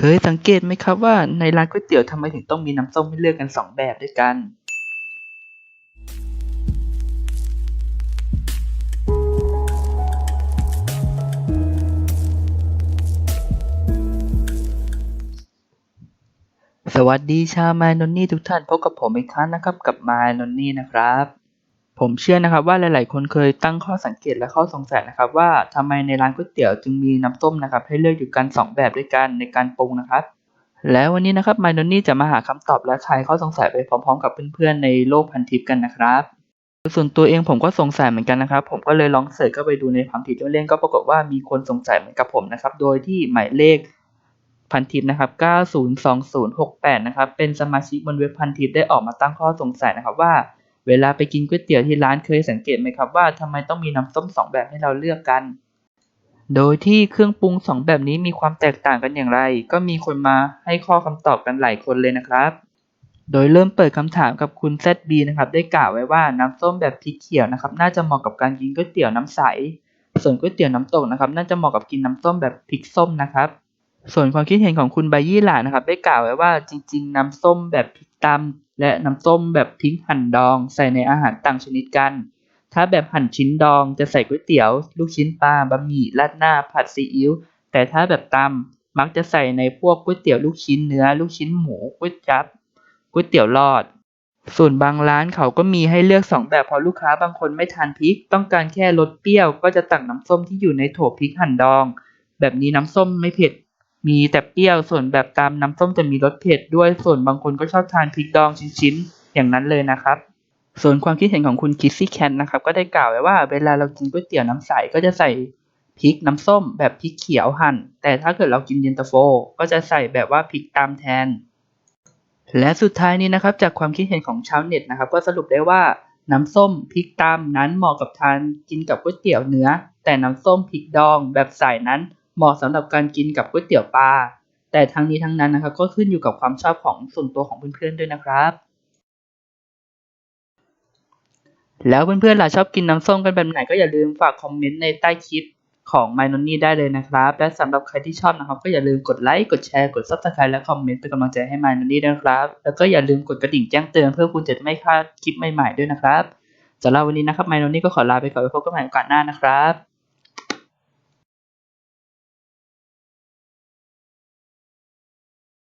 เคยสังเกตไหมครับว่าในร้านก๋วยเตี๋ยวทำไมถึงต้องมีน้ำส้มให้เลือกกันสองแบบด้วยกัน สวัสดีชาวมายนนนี่ทุกท่านพบกับผมอีกครั้งนะครับกับมายนนนี่นะครับ ผมเชื่อนะครับว่าหลาย ๆ คนเคยตั้งข้อสังเกตและข้อสงสัยนะครับ ว่าทำไมในร้านก๋วยเตี๋ยวจึงมีน้ำส้มนะครับ ให้เลือกอยู่กันสองแบบด้วยกันในการปรุงนะครับ แล้ววันนี้นะครับมานนนี่จะมาหาคำตอบและคลายข้อสงสัยไปพร้อม ๆ กับเพื่อน ๆ ในโลกพันทิปกันนะครับ ส่วนตัวเองผมก็สงสัยเหมือนกันนะครับ ผมก็เลยลองเสิร์ชเข้าไปดูในพันทิปเล่นๆก็ปรากฏว่ามีคนสงสัยเหมือนกับผมนะครับ โดยที่หมายเลขพันทิปนะครับ902068 นะครับ เป็นสมาชิกบนเว็บพันทิปได้ออกมาตั้งข้อสงสัยนะครับว่า เวลาไปกินก๋วยเตี๋ยวที่ร้านเคยสังเกตไหมครับว่าทำไมต้องมีน้ำส้มสองแบบให้เราเลือกกัน โดยที่เครื่องปรุงสองแบบนี้มีความแตกต่างกันอย่างไร ก็มีคนมาให้ข้อคำตอบกันหลายคนเลยนะครับ โดยเริ่มเปิดคำถามกับคุณ ZB นะครับได้กล่าวไว้ว่าน้ำส้มแบบพริกเขียวนะครับน่าจะเหมาะกับการกินก๋วยเตี๋ยวน้ำใส ส่วนก๋วยเตี๋ยวน้ำตกนะครับน่าจะเหมาะกับกินน้ำส้มแบบพริกส้มนะครับ ส่วนความคิดเห็นของคุณใบยี่หล่านะครับ ได้กล่าวไว้ว่าจริง ๆ น้ำส้มแบบพริกตำและน้ำส้มแบบพริกหั่นดอง ใส่ในอาหารต่างชนิดกัน ถ้าแบบหั่นชิ้นดองจะใส่ก๋วยเตี๋ยว ลูกชิ้นปลาบะหมี่ราดหน้าผัดซีอิ๊วแต่ถ้าแบบตำมักจะใส่ในพวกก๋วยเตี๋ยวลูกชิ้นเนื้อ ลูกชิ้นหมูก๋วยจับก๋วยเตี๋ยวหลอด ส่วนบางร้านเขาก็มีให้เลือกสองแบบพราะลูกค้าบางคนไม่ทานพริก ต้องการแค่รสเปรี้ยว ก็จะตักน้ำส้มที่อยู่ในโถพริกหั่นดอง แบบนี้น้ำส้มไม่เผ็ด มีแต่เปรี้ยวส่วนแบบตามน้ำส้มจะมีรสเผ็ดด้วยส่วนบางคนก็ชอบทานพริกดองชิ้นๆ อย่างนั้นเลยนะครับส่วนความคิดเห็นของคุณคิสซี่แคทนะครับก็ได้กล่าวไว้ว่าเวลาเรากินก๋วยเตี๋ยวน้ำใสก็จะใส่พริกน้ำส้มแบบพริกเขียวหั่น แต่ถ้าเกิดเรากินเย็นตาโฟ ก็จะใส่แบบว่าพริกตามแทน และสุดท้ายนี้นะครับจากความคิดเห็นของชาวเน็ตนะครับ ก็สรุปได้ว่าน้ำส้มพริกตำนั้นเหมาะกับทานกินกับก๋วยเตี๋ยวเนื้อ แต่น้ำส้มพริกดองแบบใสนั้น เหมาะสำหรับการกินกับก๋วยเตี๋ยวปลา แต่ทั้งนี้ทั้งนั้นนะครับก็ขึ้นอยู่กับความชอบของส่วนตัวของเพื่อนๆด้วยนะครับ แล้วเพื่อนๆล่ะชอบกินน้ำส้มกันแบบไหนก็อย่าลืมฝากคอมเมนต์ในใต้คลิปของ m y n o n y ได้เลยนะครับ และสำหรับใครที่ชอบนะครับ ก็อย่าลืมกดไลค์ กดแชร์ กด Subscribe และคอมเมนต์เป็นกำลังใจให้ m y n o n y ด้วยนะครับ แล้วก็อย่าลืมกดกระดิ่งแจ้งเตือนเพื่อคุณจะไม่พลาดคลิปใหม่ๆด้วยนะครับสำหรับวันนี้นะครับ m y n o n y ก็ขอลาไปก่อนไว้พบกันใหม่โอกาสหน้านะครับ